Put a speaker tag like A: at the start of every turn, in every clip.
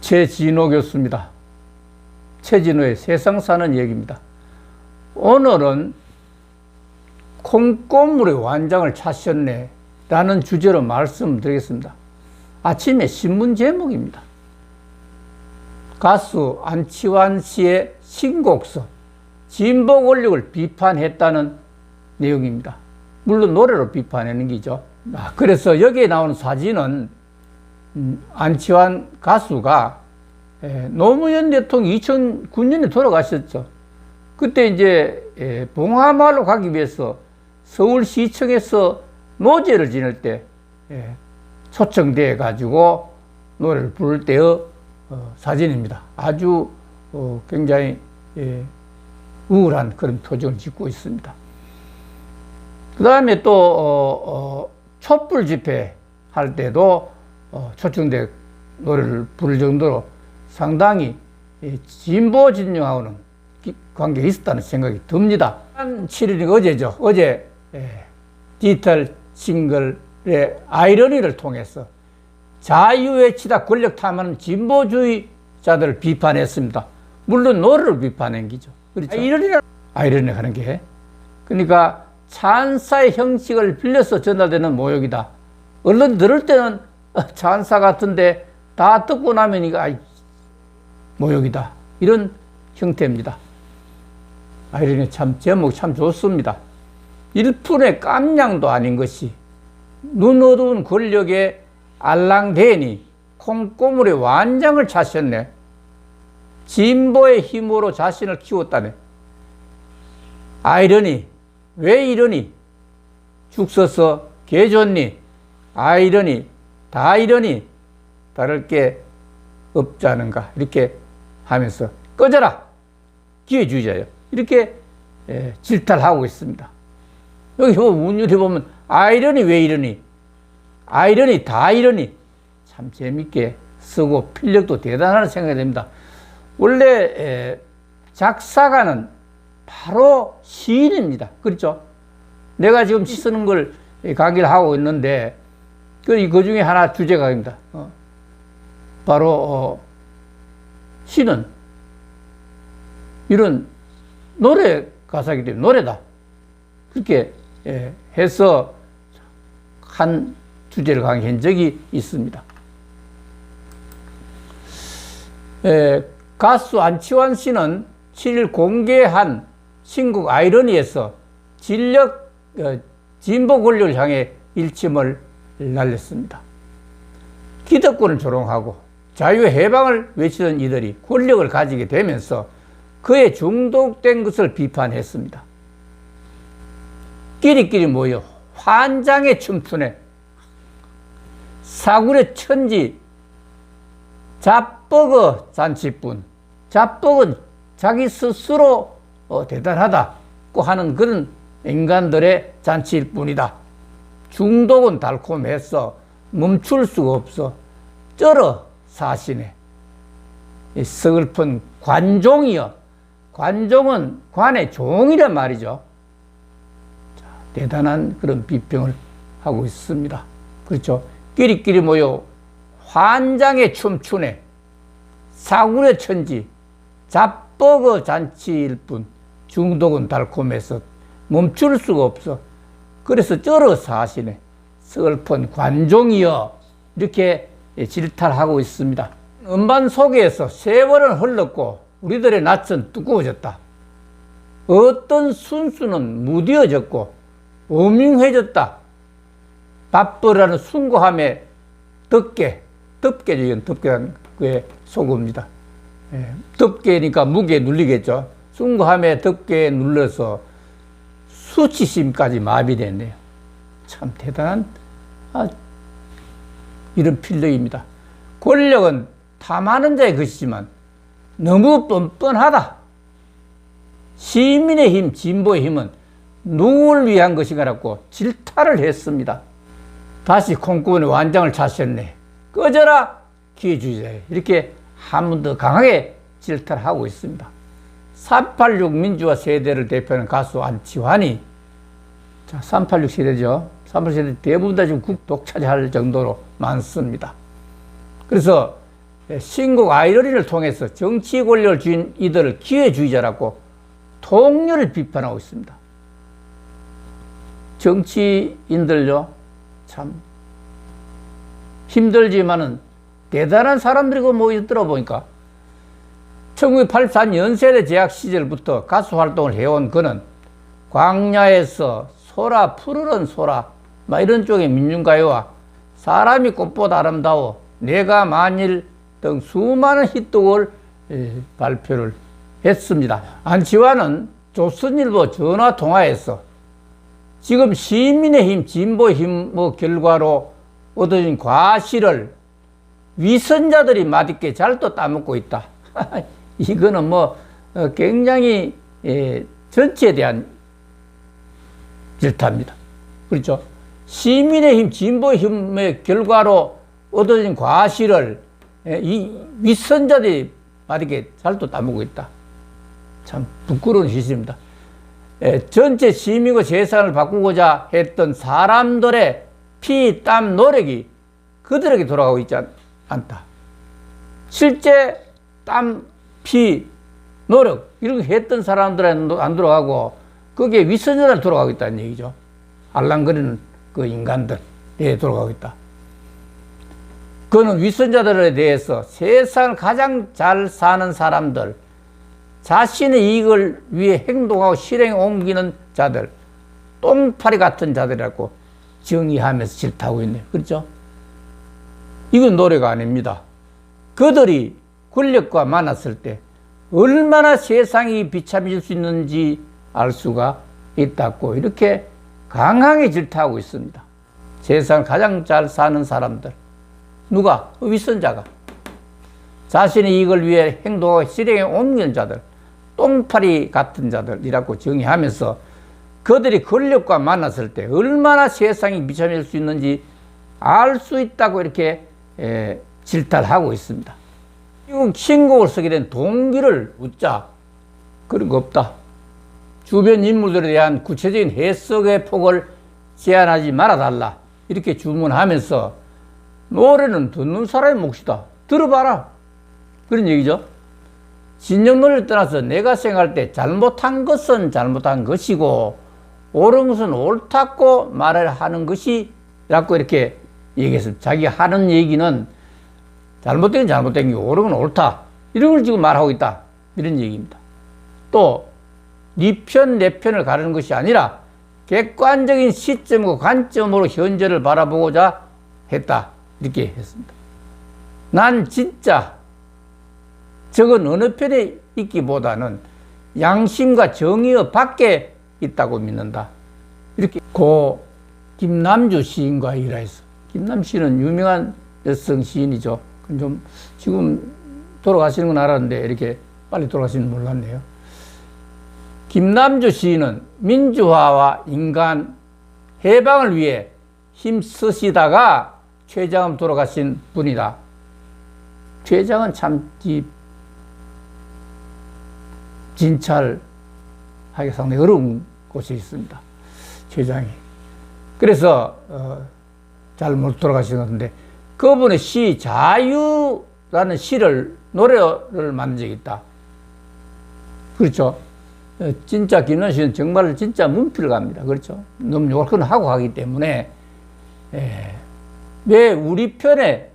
A: 최진호 교수입니다. 최진호의 세상 사는 얘기입니다. 오늘은 콩고물의 완장을 찾으셨네 라는 주제로 말씀드리겠습니다. 아침에 신문 제목입니다. 가수 안치환 씨의 신곡서 진보 권력을 비판했다는 내용입니다. 물론 노래로 비판하는 기죠. 아, 그래서 여기에 나오는 사진은 음, 안치환 가수가 에, 노무현 대통령 2009년에 돌아가셨죠. 그때 이제 에, 봉하마을로 가기 위해서 서울시청에서 노제를 지낼 때 에, 초청돼 가지고 노래를 부를 때의 어, 사진입니다. 아주 어, 굉장히 예, 우울한 그런 표정을 짓고 있습니다. 그 다음에 또 어, 어, 촛불 집회 할 때도 어, 초청돼 노래를 부를 정도로 상당히 이 진보 진영하고는 기- 관계가 있었다는 생각이 듭니다. 7일이 어제죠. 어제 예, 디지털 싱글의 아이러니를 통해서 자유외치다 권력 탐하는 진보주의자들을 비판했습니다. 물론 노래를 비판한 기죠. 그렇죠. 아이러니 아이러니 하는 게 그러니까 찬사의 형식을 빌려서 전달되는 모욕이다. 얼른 들을 때는 어, 찬사 같은데 다 듣고 나면 이거 아이, 모욕이다. 이런 형태입니다. 아이러니 참 제목 참 좋습니다. 1푼의 깜냥도 아닌 것이 눈 어두운 권력에 알랑대니 콩고물의 완장을 찾으셨네. 진보의 힘으로 자신을 키웠다네. 아이러니, 왜 이러니? 죽 서서 개 좋니? 아이러니, 다 이러니? 다를 게 않은가? 이렇게 하면서 꺼져라! 기회주의자요. 이렇게 예, 질타하고 있습니다. 여기 뭐 문율에 보면 아이러니 왜 이러니? 아이러니 다 이러니? 참 재밌게 쓰고 필력도 대단하다는 생각이 듭니다. 원래 에, 작사가는 바로 시인입니다. 그렇죠? 내가 지금 쓰는 걸 강의를 하고 있는데 그, 그 중에 하나 주제가 입니다. 어. 바로 어, 시는 이런 노래 가사이기 때문에 노래다. 그렇게 예, 해서 한 주제를 강의한 적이 있습니다. 에, 가수 안치환 씨는 7일 공개한 신곡 아이러니에서 진력 어, 진보 권력을 향해 일침을 날렸습니다. 기득권을 조롱하고 자유의 해방을 외치던 이들이 권력을 가지게 되면서 그에 중독된 것을 비판했습니다. 끼리끼리 모여 환장에 춤추네. 사굴의 천지 잡버거 잔치뿐. 잡버거는 자기 스스로 어, 대단하다고 하는 그런 인간들의 잔치일 뿐이다. 중독은 달콤해서 멈출 수가 없어. 쩔어 사시네. 이 서글픈 관종이여. 관종은 관의 종이란 말이죠. 자, 대단한 그런 비평을 하고 있습니다. 그렇죠. 끼리끼리 모여 환장에 춤추네. 사군의 천지, 잡버거 잔치일 뿐 중독은 달콤해서 멈출 수가 없어. 그래서 쩔어서 하시네. 슬픈 관종이여. 이렇게 질타하고 있습니다. 음반 속에서 세월은 흘렀고 우리들의 낯은 두꺼워졌다. 어떤 순수는 무뎌졌고 오명해졌다. 바쁘라는 숭고함에 덮게, 덮게, 이건 덮게란 그의 속어입니다. 예, 덮게니까 무게에 눌리겠죠. 숭고함에 덮게 눌러서 수치심까지 마비됐네요. 참 대단한 아, 이런 필력입니다. 권력은 탐하는 자의 것이지만 너무 뻔뻔하다. 시민의 힘, 진보의 힘은 누구를 위한 것인가라고 질타를 했습니다. 다시 콩고문의 완장을 찾으셨네. 꺼져라 기회주의자 이렇게 한 번 더 강하게 질타를 하고 있습니다. 386 민주화 세대를 대표하는 가수 안치환이 자, 386 세대죠. 386 세대 대부분 다 지금 국독 차지할 정도로 많습니다. 그래서 신곡 아이러니를 통해서 정치 권력을 쥔 이들을 기회주의자라고 통렬을 비판하고 있습니다. 정치인들요, 참 힘들지만은 대단한 사람들이고 모여 들어보니까 1984년 연세대 재학 시절부터 가수 활동을 해온 그는 광야에서 소라 푸르른 소라 막 이런 쪽의 민중가요와 사람이 꽃보다 아름다워 내가 만일 등 수많은 히트곡을 에, 발표를 했습니다. 안치환은 조선일보 전화 통화에서 지금 시민의힘, 진보힘 뭐 결과로 얻어진 과실을 위선자들이 맛있게 잘 또 따먹고 있다. 이거는 뭐 어, 굉장히 예, 전체에 대한 질타입니다. 그렇죠? 시민의힘, 진보힘의 결과로 얻어진 과실을 예, 이 윗선자들이 맛있게 잘또 따먹고 있다. 참 부끄러운 시입니다 예, 전체 시민과 재산을 바꾸고자 했던 사람들의 피, 땀, 노력이 그들에게 돌아가고 있지 않, 않다. 실제 땀, 피, 노력 이렇게 했던 사람들은 안 돌아가고 거기에 윗선자들 돌아가고 있다는 얘기죠. 알랑거리는 그 인간들에 돌아가고 있다. 그는 윗선자들에 대해서 세상 가장 잘 사는 사람들, 자신의 이익을 위해 행동하고 실행에 옮기는 자들, 똥파리 같은 자들이라고 정의하면서 질타하고 있네요. 그렇죠? 이건 노래가 아닙니다. 그들이 권력과 만났을 때 얼마나 세상이 비참해질 수 있는지 알 수가 있다고 이렇게 강하게 질타하고 있습니다. 세상 가장 잘 사는 사람들. 누가? 윗선자가. 자신의 이익을 위해 행동하고 실행에 옮기는 자들. 똥파리 같은 자들이라고 정의하면서 그들이 권력과 만났을 때 얼마나 세상이 비참해질 수 있는지 알 수 있다고 이렇게 에, 질타를 하고 있습니다. 이건 신곡을 쓰게 된 동기를 묻자. 그런 거 없다. 주변 인물들에 대한 구체적인 해석의 폭을 제한하지 말아달라. 이렇게 주문하면서 노래는 듣는 사람의 몫이다. 들어봐라. 그런 얘기죠. 진정 논리를 떠나서 내가 생각할 때 잘못한 것은 잘못한 것이고 옳은 것은 옳다고 말을 하는 것이 라고 이렇게 얘기했습니다. 자기가 하는 얘기는 잘못된 건 잘못된 게 옳은 건 옳다. 이런 걸 지금 말하고 있다. 이런 얘기입니다. 또, 네 편, 내 편을 가르는 것이 아니라 객관적인 시점과 관점으로 현재를 바라보고자 했다. 이렇게 했습니다. 난 진짜 적은 어느 편에 있기보다는 양심과 정의의 밖에 있다고 믿는다. 이렇게 고 김남주 시인과 일화했어. 김남 씨는 유명한 여성 시인이죠. 좀 지금 돌아가시는 건 알았는데 이렇게 빨리 돌아가시는 몰랐네요. 김남주 시인은 민주화와 인간 해방을 위해 힘쓰시다가 최장암 돌아가신 분이다. 최장은 참 진찰하기 상당히 어려운 곳에 있습니다. 최장이. 그래서 어, 잘못 돌아가시는데 그분의 시 자유라는 시를 노래를 만든 적이 있다. 그렇죠. 어, 진짜 김원 씨는 정말 진짜 문필을 갑니다. 그렇죠. 너무 욕을 하고 가기 때문에 에, 왜 우리 편에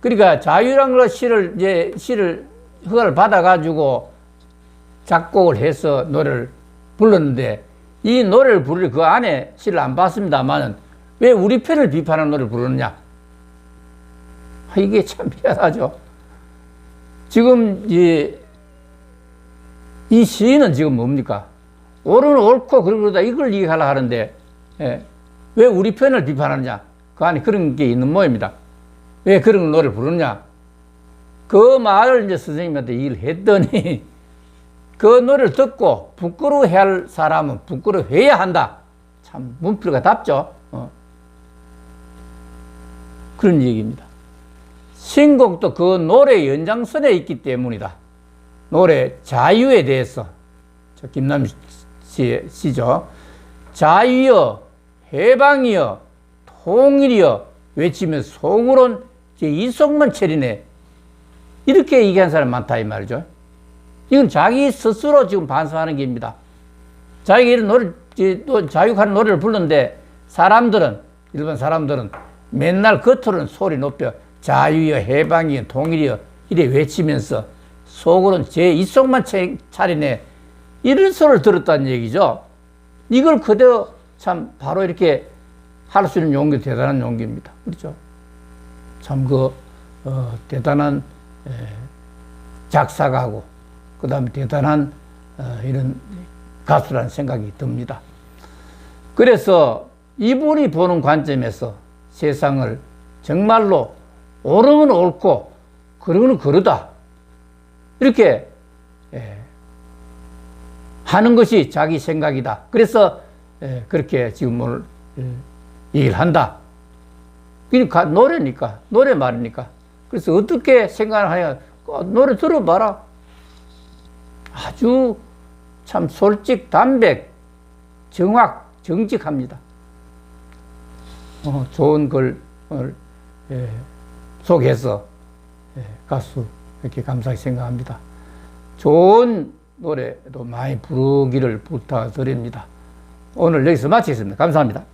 A: 그러니까 자유란 걸 시를 이제 시를 허가를 받아 가지고 작곡을 해서 노래를 불렀는데 이 노래를 부를 그 안에 시를 안 봤습니다만은 왜 우리 편을 비판하는 노래를 부르느냐? 아, 이게 참 미안하죠. 지금 이, 이 시인은 지금 뭡니까? 옳은 옳고 그러다 이걸 얘기하려 하는데 예, 왜 우리 편을 비판하느냐? 그 안에 그런 게 있는 모양입니다. 왜 그런 노래를 부르느냐? 그 말을 이제 선생님한테 얘기를 했더니 그 노래를 듣고 부끄러워해야 할 사람은 부끄러워해야 한다. 참 문필가 답죠. 어. 그런 얘기입니다. 신곡도 그 노래 연장선에 있기 때문이다. 노래 자유에 대해서 저 김남 씨, 씨죠. 자유여, 해방이여, 통일이여 외치며 속으론 제 이속만 차리네 이렇게 얘기한 사람 많다 이 말이죠. 이건 자기 스스로 지금 반성하는 게입니다. 자기가 이런 노래, 또 자유하는 노래를 부르는데 사람들은, 일반 사람들은 맨날 겉으로는 소리 높여 자유여, 해방이여, 통일이여 이래 외치면서 속으로는 제 입속만 채- 차리네. 이런 소리를 들었다는 얘기죠. 이걸 그대로 참 바로 이렇게 할 수 있는 용기 대단한 용기입니다. 그렇죠? 참 그, 어, 대단한 에, 작사가고, 그 다음에 대단한 어, 이런 가수라는 생각이 듭니다. 그래서 이분이 보는 관점에서 세상을 정말로 옳으면 옳고, 그러면 그러다. 이렇게 에, 하는 것이 자기 생각이다. 그래서 에, 그렇게 지금 오늘 에, 얘기를 한다. 그러니까 노래니까 노래 말이니까. 그래서 어떻게 생각을 하냐? 어, 노래 들어봐라. 아주 참 솔직, 담백, 정확, 정직합니다. 어, 좋은 걸 오늘, 예, 속해서 예, 가수 이렇게 감사히 생각합니다. 좋은 노래도 많이 부르기를 부탁드립니다. 오늘 여기서 마치겠습니다. 감사합니다.